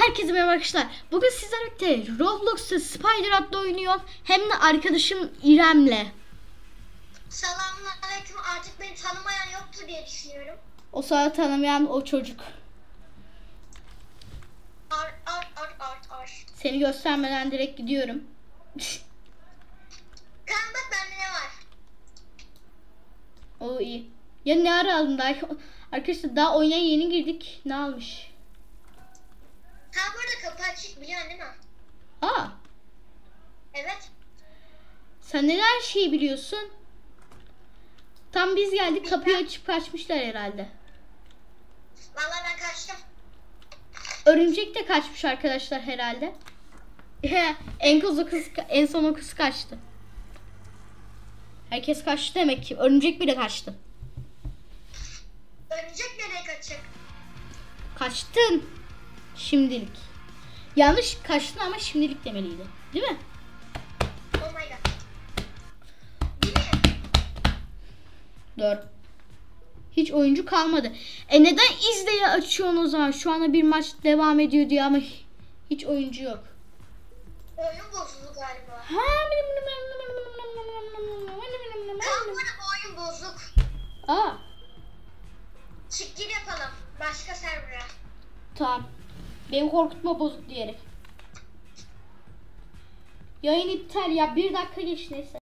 Herkese merhaba arkadaşlar. Bugün sizlerle birlikte Roblox'ta Spider adlı oynuyorum. Hem de arkadaşım İrem'le. Selamünaleyküm. Artık beni tanımayan yoktur diye düşünüyorum. O sana tanımayan o çocuk. Ar ar ar ar ar. Seni göstermeden direkt gidiyorum. Kan bak bende ne var? o iyi. Ya ne ara aldın daha? Arkadaşlar daha oyuna yeni girdik. Ne almış? Ha burada kapı açık biliyorsun değil mi? Aa, Evet. Sen neden her şeyi biliyorsun? Tam biz geldik kapıyı açıp kaçmışlar herhalde. Vallahi ben kaçtım. Örümcek de kaçmış arkadaşlar herhalde. en kız o kız en son o kız kaçtı. Herkes kaçtı demek ki. Örümcek bile kaçtı. Örümcek nereye kaçacak? Kaçtın. Şimdilik. Yanlış kaçtın ama şimdilik demeliydi. Değil mi? Doğru. Hiç oyuncu kalmadı. E neden izleye açıyorsun o zaman? Şu anda bir maç devam ediyor diye ama hiç oyuncu yok. Oyun bozuldu galiba. Ha, Kan bu oyun bozuk. Aa, Çık gir yapalım. Başka server'a. tamam. Benim korkutma bozuk diyerek. Yayın iptal ya. Bir dakika geç neyse.